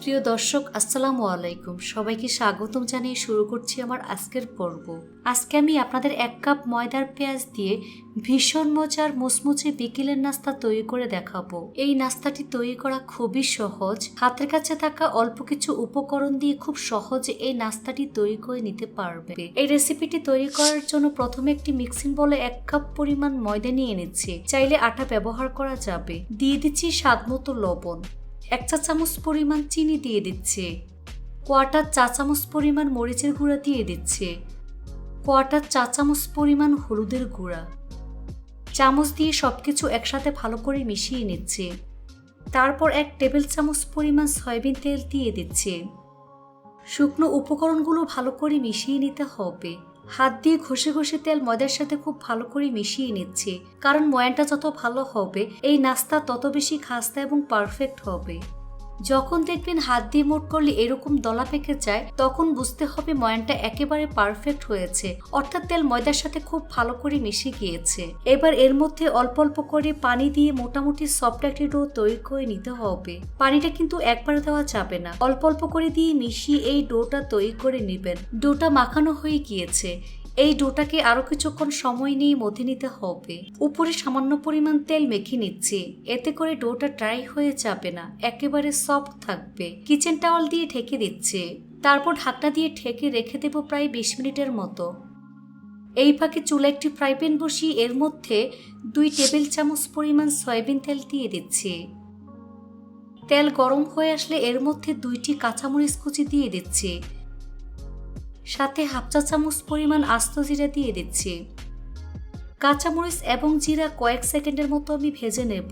প্রিয় দর্শক, আসসালামু আলাইকুম। সবাইকে স্বাগতম জানিয়ে শুরু করছি আমার আজকের পর্ব। আজকে আমি আপনাদের এক কাপ ময়দার পেঁয়াজ দিয়ে ভীষণ মজার মুচমুচে বিকেলের নাস্তা তৈরি করে দেখাবো। এই নাস্তাটি তৈরি করা খুবই সহজ। হাতের কাছে থাকা অল্প কিছু উপকরণ দিয়ে খুব সহজে এই নাস্তাটি তৈরি করে নিতে পারবে। এই রেসিপিটি তৈরি করার জন্য প্রথমে একটি মিক্সিং বলে এক কাপ পরিমাণ ময়দা নিয়ে নিচ্ছে চাইলে আটা ব্যবহার করা যাবে। দিয়ে দিচ্ছি স্বাদ মতো লবণ। এক চা চামচ পরিমাণ চিনি দিয়ে দিচ্ছে। কোয়াটার চা চামচ পরিমাণ মরিচের গুঁড়া দিয়ে দিচ্ছে। কোয়াটার চা চামচ পরিমাণ হলুদের গুঁড়া। চামচ দিয়ে সব কিছু একসাথে ভালো করে মিশিয়ে নিচ্ছে। তারপর এক টেবিল চামচ পরিমাণ সয়াবিন তেল দিয়ে দিচ্ছে। শুকনো উপকরণগুলো ভালো করে মিশিয়ে নিতে হবে। হাত দিয়ে ঘষে ঘষে তেল ময়দার সাথে খুব ভালো করে মিশিয়ে নিচ্ছে। কারণ ময়ানটা যত ভালো হবে, এই নাস্তা তত বেশি খাস্তা এবং পারফেক্ট হবে। যখন দেখবেন হাত দিয়ে মোট করলে এরকম দলা পেকে যায়, তখন বুঝতে হবে ময়ানটা একেবারে পারফেক্ট হয়েছে। অর্থাৎ তেল ময়দার সাথে খুব ভালো করে মিশে গিয়েছে। এবার এর মধ্যে অল্প অল্প করে পানি দিয়ে মোটামুটি সফট একটি ডো তৈরি করে নিতে হবে। পানিটা কিন্তু একবার দেওয়া যাবে না। অল্প অল্প করে দিয়ে মিশিয়ে এই ডোটা তৈরি করে নেবেন। ডোটা মাখানো হয়ে গিয়েছে। এই ডোটাকে আরও কিছুক্ষণ সময় নিয়ে মধ্যে নিতে হবে। উপরে সামান্য পরিমাণ তেল মেখে নিচ্ছি। এতে করে ডোটা ড্রাই হয়ে যাবে না। একেবারে সফট থাকবে। কিচেন টাওয়াল দিয়ে ঢেকে দিচ্ছে। তারপর ঢাকনা দিয়ে ঢেকে রেখে দেবো প্রায় বিশ মিনিটের মতো। এই ফাঁকে চুলা একটি ফ্রাই প্যান বসিয়ে এর মধ্যে দুই টেবিল চামচ পরিমাণ সয়াবিন তেল দিয়ে দিচ্ছি। তেল গরম হয়ে আসলে এর মধ্যে দুইটি কাঁচামরিচ কুচি দিয়ে দিচ্ছি। সাথে হাফ চা চামচ পরিমাণ আস্ত জিরা দিয়ে দিচ্ছি। কাঁচামরিচ এবং জিরা কয়েক সেকেন্ডের মতো আমি ভেজে নেব।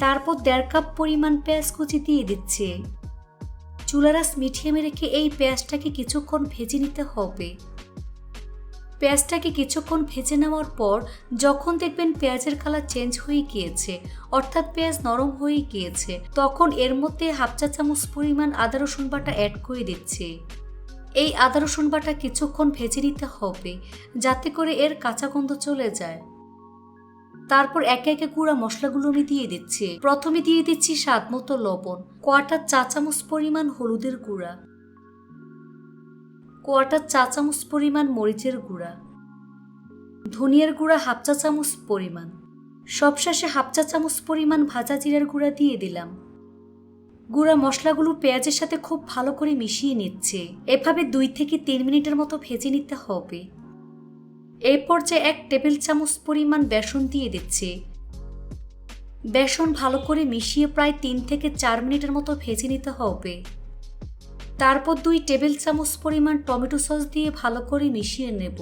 তারপর দেড় কাপ পরিমাণ পেঁয়াজ কুচি দিয়ে দিচ্ছি। চুলারাস মিঠিয়ে রেখে এই পেঁয়াজটাকে কিছুক্ষণ ভেজে নিতে হবে। পেঁয়াজটাকে কিছুক্ষণ ভেজে নেওয়ার পর যখন দেখবেন পেঁয়াজের কালার চেঞ্জ হয়ে গিয়েছে, অর্থাৎ পেঁয়াজ নরম হয়ে গিয়েছে, তখন এর মধ্যে হাফ চা চামচ পরিমাণ আদা রসুন বাটা অ্যাড করে দিচ্ছে। এই আদা রসুন বাটা কিছুক্ষণ ভেজে নিতে হবে যাতে করে এর কাঁচা গন্ধ চলে যায়। তারপর একে একে গুঁড়া মশলাগুলো আমি দিয়ে দিচ্ছি। প্রথমে দিয়ে দিচ্ছি স্বাদ মতো লবণ কোয়াটার চা চামচ পরিমাণ হলুদের গুঁড়া। কোয়াটার চা চামচ পরিমাণ মরিচের গুঁড়া, ধনিয়ার গুঁড়া হাফ চা চামচ পরিমাণ, সবশেষে হাফ চা চামচ পরিমাণ ভাজা জিরার গুঁড়া দিয়ে দিলাম। গুঁড়া মশলাগুলো পেঁয়াজের সাথে খুব ভালো করে মিশিয়ে নিচ্ছে। এভাবে দুই থেকে তিন মিনিটের মতো ভেজে নিতে হবে। এই পর্যায়ে এক টেবিল চামচ পরিমাণ বেসন দিয়ে দিচ্ছে। বেসন ভালো করে মিশিয়ে প্রায় তিন থেকে চার মিনিটের মতো ভেজে নিতে হবে। তারপর দুই টেবিল চামচ পরিমাণ টমেটো সস দিয়ে ভালো করে মিশিয়ে নেব।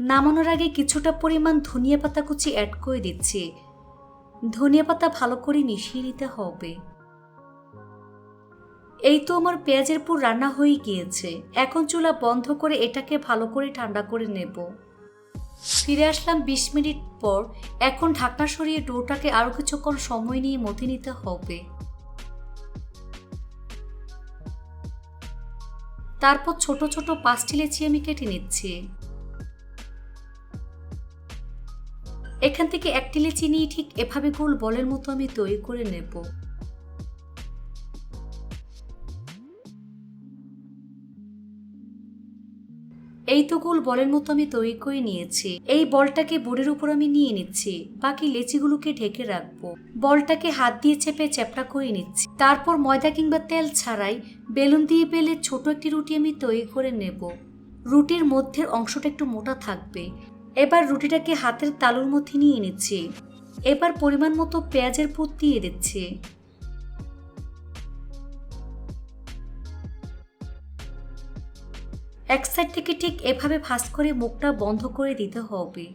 নামানোর আগে কিছুটা পরিমাণ ধনিয়া পাতা কুচি অ্যাড করে দিচ্ছি। ধনিয়া পাতা ভালো করে মিশিয়ে নিতে হবে। এই তো আমার পেঁয়াজের পুর রান্না হয়ে গিয়েছে। এখন চুলা বন্ধ করে এটাকে ভালো করে ঠান্ডা করে নেব। ফিরে আসলাম বিশ মিনিট পর। এখন ঢাকনা সরিয়ে ডোটাকে আরও কিছুক্ষণ সময় নিয়ে মথে নিতে হবে। তারপর ছোট ছোট পাঁচটি লেচি আমি কেটে নিচ্ছি। এখান থেকে একটি লেচি নিয়ে ঠিক এভাবে গোল বলের মতো আমি তৈরি করে নেব। এই তো গোল বলের মতো আমি তৈরি করে নিয়েছি। এই বলটাকে বোর্ডের উপর আমি নিয়ে নিচ্ছি। বাকি লেচিগুলোকে ঢেকে রাখব। বলটাকে হাত দিয়ে চেপে চ্যাপটা করে নিচ্ছি। তারপর ময়দা কিংবা তেল ছাড়াই বেলুন দিয়ে বেলে ছোট একটি রুটি আমি তৈরি করে নেব। রুটির মধ্যের অংশটা একটু মোটা থাকবে। এবার রুটিটাকে হাতের তালুর মধ্যে নিয়ে নিচ্ছি। এবার পরিমাণ মতো পেঁয়াজের পুর দিয়ে দিচ্ছি। এক সাইড থেকে ঠিক এভাবে ভাঁজ করে মুখটা বন্ধ করে দিতে হবে।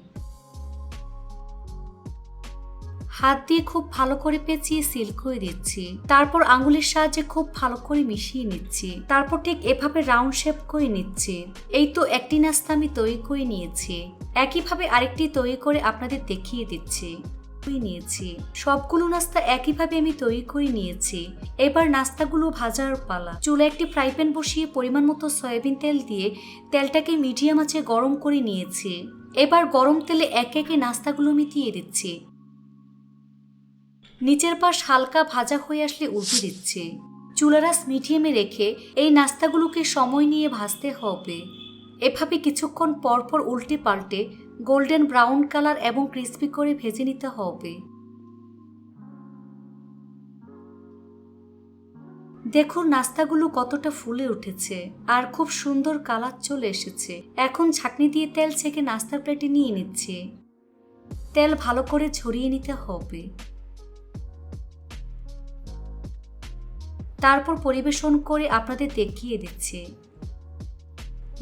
হাত দিয়ে খুব ভালো করে পেঁচিয়ে সিল করে দিচ্ছি। তারপর আঙ্গুলের সাহায্যে খুব ভালো করে মিশিয়ে নিচ্ছি। তারপর ঠিক এভাবে রাউন্ড শেপ করে নিচ্ছি। এই তো একটি নাস্তা আমি তৈরি করে নিয়েছি। একইভাবে আরেকটি তৈরি করে আপনাদের দেখিয়ে দিচ্ছি। করে নিয়েছি। সবগুলো নাস্তা একইভাবে আমি তৈরি করে নিয়েছি। এবার নাস্তাগুলো ভাজার পালা। চুলা একটি ফ্রাই প্যান বসিয়ে পরিমাণ মতো সয়াবিন তেল দিয়ে তেলটাকে মিডিয়াম আঁচে গরম করে নিয়েছি। এবার গরম তেলে একে একে নাস্তাগুলো আমি দিয়ে দিচ্ছি। নিচের পাশ হালকা ভাজা হয়ে আসলে উল্টে দিচ্ছে। চুলারাস মিডিয়ামে রেখে এই নাস্তাগুলোকে সময় নিয়ে ভাজতে হবে। এভাবে কিছুক্ষণ পরপর উল্টে পাল্টে গোল্ডেন ব্রাউন কালার এবং ক্রিস্পি করে ভেজে নিতে হবে। দেখুন নাস্তাগুলো কতটা ফুলে উঠেছে আর খুব সুন্দর কালার চলে এসেছে। এখন ছাকনি দিয়ে তেল ছেঁকে নাস্তার প্লেটে নিয়ে নিচ্ছে। তেল ভালো করে ছড়িয়ে নিতে হবে। তারপর পরিবেশন করে আপনাদের দেখিয়ে দিচ্ছে।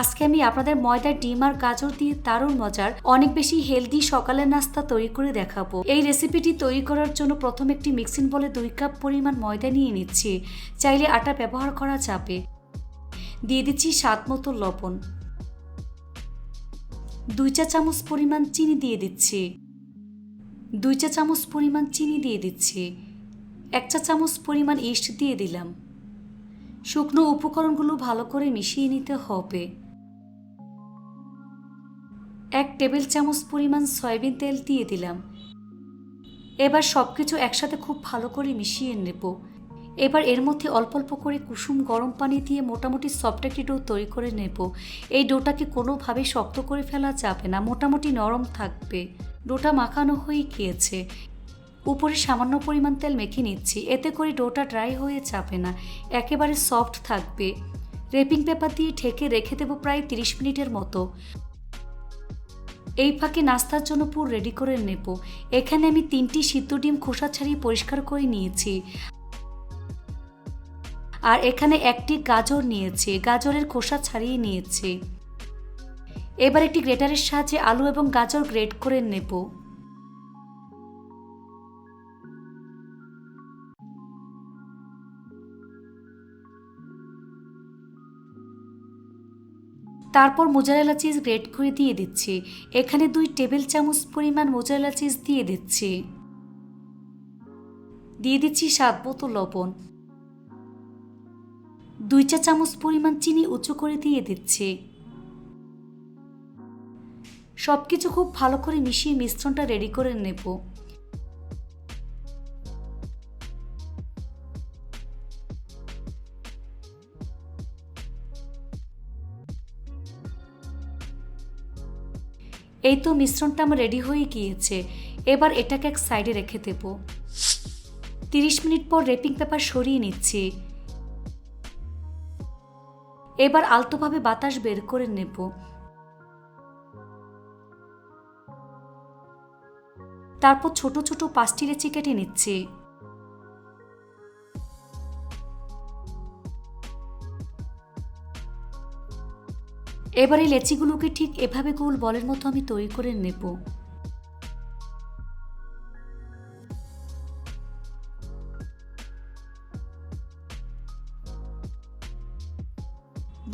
আজকে আমি আপনাদের ময়দার ডিম আর গাজর দিয়ে দারুণ মজার, অনেক বেশি হেলদি সকালের নাস্তা তৈরি করে দেখাবো। এই রেসিপিটি তৈরি করার জন্য প্রথম একটি মিক্সিং বলে দুই কাপ পরিমাণ ময়দা নিয়ে নিচ্ছি। চাইলে আটা ব্যবহার করা যাবে। দিয়ে দিচ্ছি স্বাদ মতো লবণ। দুই চা চামচ পরিমাণ চিনি দিয়ে দিচ্ছি। দুই চা চামচ পরিমাণ চিনি দিয়ে দিচ্ছি। এক চা চামচ পরিমাণ ইস্ট দিয়ে দিলাম। শুকনো উপকরণগুলো ভালো করে মিশিয়ে নিতে হবে। এক টেবিল চামচ পরিমাণ সয়াবিন তেল দিয়ে দিলাম। এবার সব কিছু একসাথে খুব ভালো করে মিশিয়ে নেব। এবার এর মধ্যে অল্প অল্প করে কুসুম গরম পানি দিয়ে মোটামুটি সফট একটি ডো তৈরি করে নেব। এই ডোটাকে কোনোভাবেই শক্ত করে ফেলা যাবে না, মোটামুটি নরম থাকবে। ডোটা মাখানো হয়ে গিয়েছে। উপরে সামান্য পরিমাণ তেল মেখে নিচ্ছি। এতে করে ডোটা ড্রাই হয়ে চাপে না। একেবারে সফট থাকবে। রেপিং পেপার দিয়ে ঢেকে রেখে দেবো প্রায় তিরিশ মিনিটের মতো। এই ফাঁকে নাস্তার জন্য পুর রেডি করে নেব। এখানে আমি তিনটি সিদ্ধ ডিম খোসা ছাড়িয়ে পরিষ্কার করে নিয়েছি। আর এখানে একটি গাজর নিয়েছি। গাজরের খোসা ছাড়িয়ে নিয়েছি। এবার একটি গ্রেটারের সাহায্যে আলু এবং গাজর গ্রেট করে নেব। তারপর মোজারেলা চিজ গ্রেট করে দিয়ে দিচ্ছি। এখানে দুই টেবিল চামচ পরিমাণ মোজারেলা চিজ দিয়ে দিচ্ছি। দিয়ে দিচ্ছি স্বাদ মতো লবণ। দুই চা চামচ পরিমাণ চিনি উঁচু করে দিয়ে দিচ্ছি। সব কিছু খুব ভালো করে মিশিয়ে মিশ্রণটা রেডি করে নেব। এই তো মিশ্রণটা আমার রেডি হয়ে গিয়েছে। এবার এটাকে এক সাইডে রেখে দেব। তিরিশ মিনিট পর রেপিং পেপার সরিয়ে নিচ্ছি। এবার আলতোভাবে বাতাস বের করে নেব। তারপর ছোট ছোট পাঁচটি লেচি কেটে নিচ্ছি। এবার লেচিগুলোকে ঠিক এভাবে গোল বলের মতো আমি তৈরি করে নেব।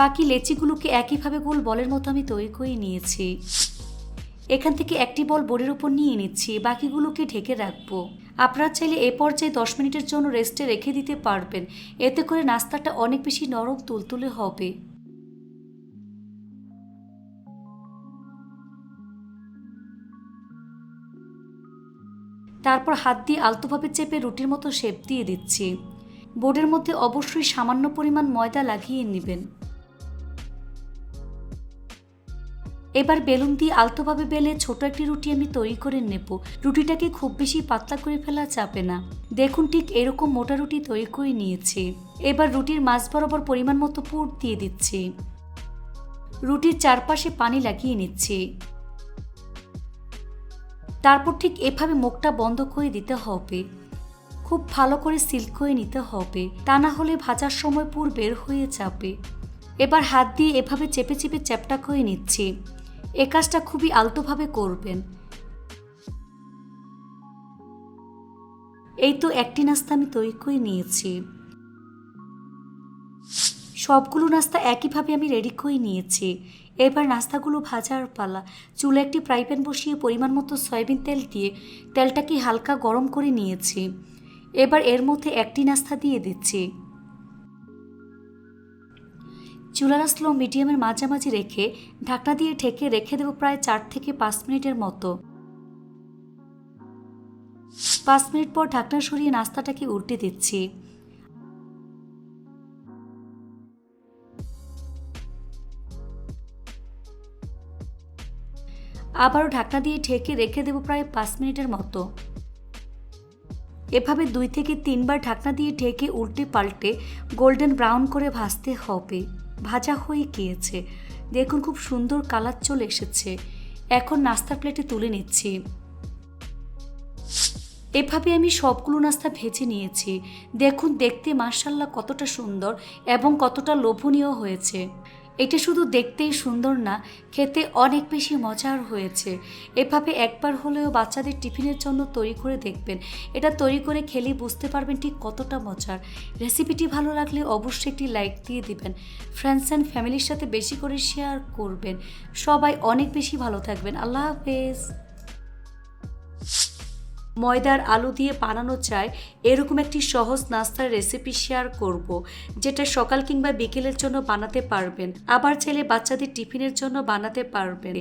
বাকি লেচিগুলোকে একইভাবে গোল বলের মতো আমি তৈরি করে নিয়েছি। এখান থেকে একটি বল বোর্ডের উপর নিয়ে নিচ্ছি, বাকিগুলোকে ঢেকে রাখব। আপনারা চাইলে এ পর্যায়ে দশ মিনিটের জন্য রেস্টে রেখে দিতে পারবেন, এতে করে নাস্তাটা অনেক বেশি নরম তুলতুলে হবে। তারপর হাত দিয়ে আলতোভাবে চেপে রুটির মতো শেপ দিয়ে দিচ্ছি। বোর্ডের মধ্যে অবশ্যই সামান্য পরিমাণ ময়দা লাগিয়ে নেবেন। এবার বেলুন দিয়ে আলতোভাবে বেলে ছোট একটি রুটি আমি তৈরি করে নেব। রুটিটাকে খুব বেশি পাতলা করে ফেলা যাবে না। দেখুন ঠিক এরকম মোটা রুটি তৈরি করে নিয়েছি। এবার রুটির মাছ বরাবর পরিমাণ মতো পুর দিয়ে দিচ্ছি। রুটির চারপাশে পানি লাগিয়ে নিচ্ছি। তারপর ঠিক এভাবে মুখটা বন্ধ করে দিতে হবে। খুব ভালো করে সিল করে নিতে হবে। তা না হলে ভাজার সময় পুর বের হয়ে যাবে। এবার হাত দিয়ে এভাবে চেপে চেপে চ্যাপটা করে নিচ্ছি। এ কাজটা খুবই আলতোভাবে করবেন। এই তো একটি নাস্তা আমি তৈরি করে নিয়েছি। সবগুলো নাস্তা একইভাবে আমি রেডি করে নিয়েছি। এবার নাস্তাগুলো ভাজার পালা। চুলে একটি ফ্রাই প্যান বসিয়ে পরিমাণ মতো সয়াবিন তেল দিয়ে তেলটাকে হালকা গরম করে নিয়েছি। এবার এর মধ্যে একটি নাস্তা দিয়ে দিচ্ছি। চুলারা স্লো মিডিয়ামের মাঝামাঝি রেখে ঢাকনা দিয়ে ঢেকে রেখে দেবো প্রায় চার থেকে পাঁচ মিনিটের মতো। পাঁচ মিনিট পর ঢাকনা সরিয়ে নাস্তাটাকে উল্টে দিচ্ছি। আবারও ঢাকনা দিয়ে ঢেকে রেখে দেবো প্রায় পাঁচ মিনিটের মতো। এভাবে দুই থেকে তিনবার ঢাকনা দিয়ে ঢেকে উল্টে পাল্টে গোল্ডেন ব্রাউন করে ভাজতে হবে। ভাজা হয়ে গিয়েছে। দেখুন খুব সুন্দর কালার চলে এসেছে। এখন নাস্তার প্লেটে তুলে নিচ্ছি। এভাবে আমি সবগুলো নাস্তা ভেজে নিয়েছি। দেখুন, দেখতে মার্শাল্লাহ কতটা সুন্দর এবং কতটা লোভনীয় হয়েছে। এটা শুধু দেখতেই সুন্দর না, খেতে অনেক বেশি মজার হয়েছে। এভাবে একবার হলেও বাচ্চাদের টিফিনের জন্য তৈরি করে দেখবেন। এটা তৈরি করে খেলে বুঝতে পারবেন ঠিক কতটা মজার। রেসিপিটি ভালো লাগলে অবশ্যই একটি লাইক দিয়ে দিবেন। ফ্রেন্ডস অ্যান্ড ফ্যামিলির সাথে বেশি করে শেয়ার করবেন। সবাই অনেক বেশি ভালো থাকবেন। আল্লাহ হাফেজ। ময়দার আলু দিয়ে বানানো চায়, এরকম একটি সহজ নাস্তার রেসিপি শেয়ার করব, যেটা সকাল কিংবা বিকেলের জন্য বানাতে পারবেন। আবার চাইলে বাচ্চাদের টিফিনের জন্য বানাতে পারবেন।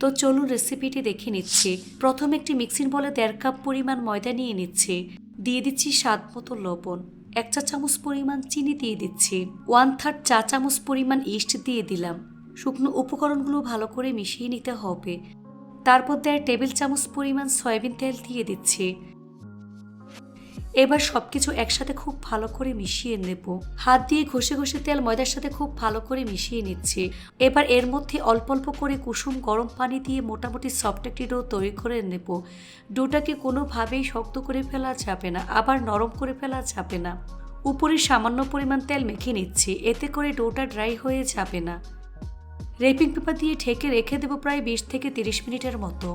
তো চলুন রেসিপিটি দেখে নিচ্ছি। প্রথমে একটি মিক্সিং বলে দেড় কাপ পরিমাণ ময়দা নিয়ে নিচ্ছি। দিয়ে দিচ্ছি স্বাদ মতো লবণ। এক চা চামচ পরিমাণ চিনি দিয়ে দিচ্ছি। ওয়ান থার্ড চা চামচ পরিমাণ ইস্ট দিয়ে দিলাম। শুকনো উপকরণগুলো ভালো করে মিশিয়ে নিতে হবে। তারপর দেড় টেবিল চামচ পরিমাণ সয়াবিন তেল দিয়ে দিচ্ছি। এবার সব কিছু একসাথে খুব ভালো করে মিশিয়ে নেব। হাত দিয়ে ঘষে ঘষে তেল ময়দার সাথে খুব ভালো করে মিশিয়ে নিচ্ছি। এবার এর মধ্যে অল্প অল্প করে কুসুম গরম পানি দিয়ে মোটামুটি সফট একটি ডো তৈরি করে নেব। ডোটাকে কোনোভাবেই শক্ত করে ফেলা যাবে না, আবার নরম করে ফেলা যাবে না। উপরে সামান্য পরিমাণ তেল মেখে নিচ্ছি, এতে করে ডোটা ড্রাই হয়ে যাবে না। রেপিং পেপার দিয়ে ঢেকে রেখে দেবো প্রায় বিশ থেকে তিরিশ মিনিটের মতো।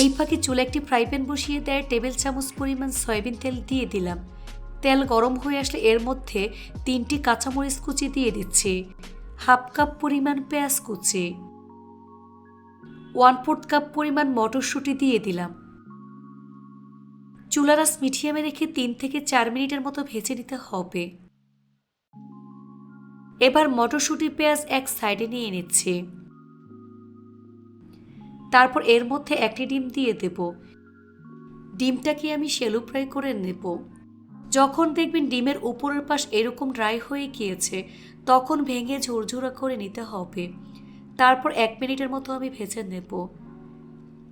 এই ফাঁকে চুলে একটি ফ্রাই প্যান বসিয়ে দেয়, টেবিল চামচ পরিমাণ সয়াবিন তেল দিয়ে দিলাম। তেল গরম হয়ে আসলে এর মধ্যে তিনটি কাঁচামরিচ কুচি দিয়ে দিচ্ছি। হাফ কাপ পরিমাণ পেঁয়াজ কুচি। ওয়ান ফোর্থ কাপ পরিমাণ মটরশুঁটি দিয়ে দিলাম। চুলারাস মিডিয়ামে রেখে তিন থেকে চার মিনিটের মতো ভেজে নিতে হবে। এবার মটরশুঁটি পেঁয়াজ এক সাইডে নিয়ে নিচ্ছি। তারপর এর মধ্যে একটি ডিম দিয়ে দেব। ডিমটাকে আমি শেলো ফ্রাই করে নেব। যখন দেখবেন ডিমের উপরের পাশ এরকম ড্রাই হয়ে গিয়েছে, তখন ভেঙে ঝোরঝোরা করে নিতে হবে। তারপর এক মিনিটের মতো আমি ভেজে নেব।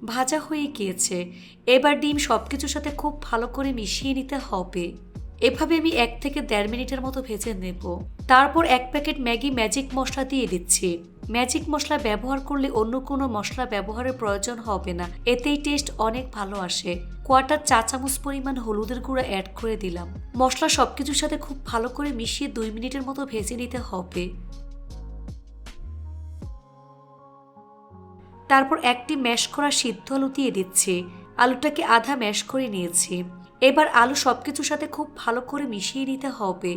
ভাজা হয়ে গিয়েছে। এবার ডিম সব কিছুর সাথে খুব ভালো করে মিশিয়ে নিতে হবে। এভাবে আমি এক থেকে দেড় মিনিটের মতো ভেজে নেব। তারপর এক প্যাকেট ম্যাগি ম্যাজিক মশলা দিয়ে দিচ্ছি। ম্যাজিক মশলা ব্যবহার করলে অন্য কোনো মশলা ব্যবহারের প্রয়োজন হবে না। এতেই টেস্ট অনেক ভালো আসে। কোয়াটার চা চামচ পরিমাণ হলুদের গুঁড়া অ্যাড করে দিলাম। মশলা সবকিছুর সাথে খুব ভালো করে মিশিয়ে দুই মিনিটের মতো ভেজে নিতে হবে। তারপর একটি ম্যাশ করা সিদ্ধ আলু দিয়ে দিচ্ছি। আলুটাকে আধা ম্যাশ করে নিয়েছি। এবার আলু সব কিছুর সাথে খুব ভালো করে মিশিয়ে নিতে হবে।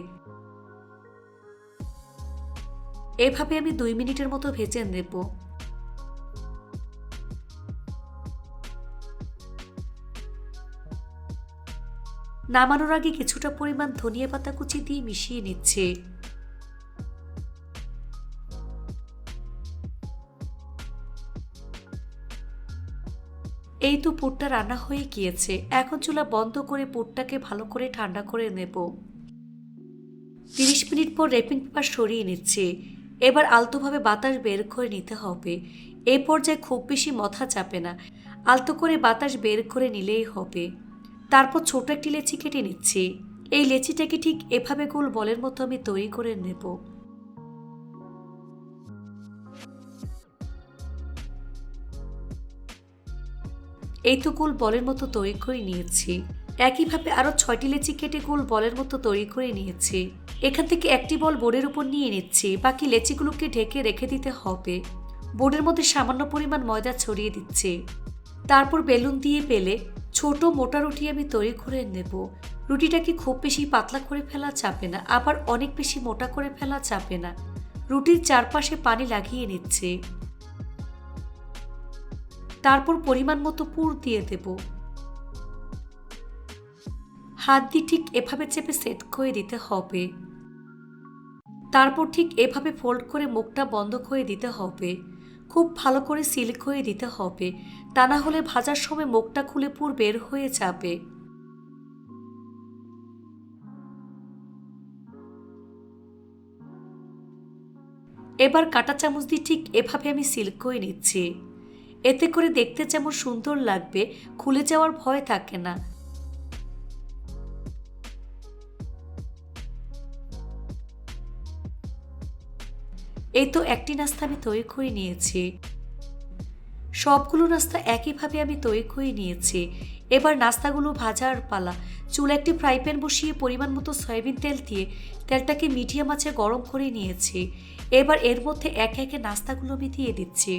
এভাবে আমি দুই মিনিটের মতো ভেজে নেব। নামানোর আগে কিছুটা পরিমাণ ধনিয়া পাতা কুচি দিয়ে মিশিয়ে নিচ্ছে। এই তো পুরটা রান্না হয়ে গিয়েছে। এখন চুলা বন্ধ করে পুরটাকে ভালো করে ঠান্ডা করে নেব। তিরিশ মিনিট পর রেপিং পেপার সরিয়ে নিচ্ছে। এবার আলতোভাবে বাতাস বের করে নিতে হবে। এই পর্যায়ে খুব বেশি মথা চাপে না। আলতো করে বাতাস বের করে নিলেই হবে। তারপর ছোট একটি লেচি কেটে নিচ্ছি। এই লেচিটাকে ঠিক এভাবে গোল বলের মতো আমি তৈরি করে নেব। এই তো গোল বলের মতো তৈরি করে নিয়েছি। একইভাবে আরও ছয়টি লেচি কেটে গোল বলের মতো তৈরি করে নিয়েছি। এখান থেকে একটি বল বোর্ডের উপর নিয়ে নিচ্ছি। বাকি লেচিগুলোকে ঢেকে রেখে দিতে হবে। বোর্ডের মধ্যে সামান্য পরিমাণ ময়দা ছড়িয়ে দিচ্ছি। তারপর বেলুন দিয়ে পেলে ছোট মোটা রুটি আমি তৈরি করে নেব। রুটিটাকে খুব বেশি পাতলা করে ফেলা চাপে না, আবার অনেক বেশি মোটা করে ফেলা চাপে না। রুটির চারপাশে পানি লাগিয়ে নিচ্ছে। তারপর পরিমাণ মতো পুর দিয়ে দেব। হাত দিয়ে ঠিক এভাবে চেপে সেট করে দিতে হবে। তারপর ঠিক এভাবে ফোল্ড করে মুখটা বন্ধ করে দিতে হবে। খুব ভালো করে সিল করে দিতে হবে। তা না হলে ভাজার সময় মুখটা খুলে পুর বের হয়ে যাবে। এবার কাটা চামচ দিয়ে ঠিক এভাবে আমি সিল করে নিচ্ছি। এতে করে দেখতে যেমন সুন্দর লাগবে, খুলে যাওয়ার ভয় থাকে না। এই তো একটি নাস্তা আমি তৈরি করে নিয়েছি। সবগুলো নাস্তা একইভাবে আমি তৈরি করে নিয়েছি। এবার নাস্তাগুলো ভাজার পালা। চুল একটি ফ্রাই প্যান বসিয়ে পরিমাণ মতো সয়াবিন তেল দিয়ে তেলটাকে মিডিয়াম আঁচে গরম করে নিয়েছি। এবার এর মধ্যে একে একে নাস্তাগুলো আমি দিয়ে দিচ্ছি।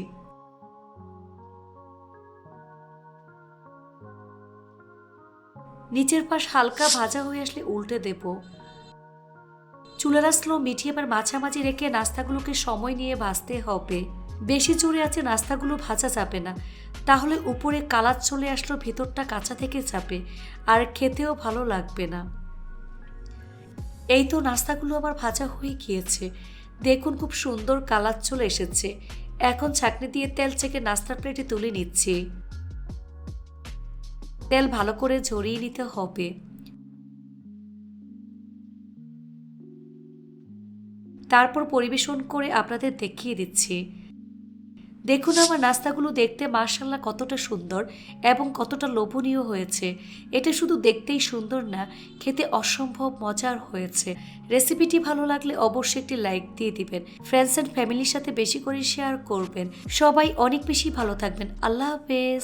নিচের পাশ হালকা ভাজা হয়ে আসলে উল্টে দেব। চুলারা স্লো মিডিয়ামের মাঝামাঝি রেখে নাস্তাগুলোকে সময় নিয়ে ভাজতে হবে। বেশি জোরে আছে নাস্তাগুলো ভাজা যাবে না। তাহলে উপরে কালার চলে আসলো, ভেতরটা কাঁচা থেকে যাবে। আর খেতেও ভালো লাগবে না। এই তো নাস্তাগুলো আবার ভাজা হয়ে গিয়েছে। দেখুন খুব সুন্দর কালার চলে এসেছে। এখন ছাকনি দিয়ে তেল চেকে নাস্তার প্লেটে তুলে নিচ্ছি। তেল ভালো করে ঝরিয়ে নিতে হবে। তারপর পরিবেশন করে আপনাদের দেখিয়ে দিচ্ছি। দেখুন আমার নাস্তাগুলো দেখতে মার্শাল্লাহ কতটা সুন্দর এবং কতটা লোভনীয় হয়েছে। এটা শুধু দেখতেই সুন্দর না, খেতে অসম্ভব মজার হয়েছে। রেসিপিটি ভালো লাগলে অবশ্যই একটি লাইক দিয়ে দিবেন। ফ্রেন্ডস অ্যান্ড ফ্যামিলির সাথে বেশি করে শেয়ার করবেন। সবাই অনেক বেশি ভালো থাকবেন। আল্লাহ হাফেজ।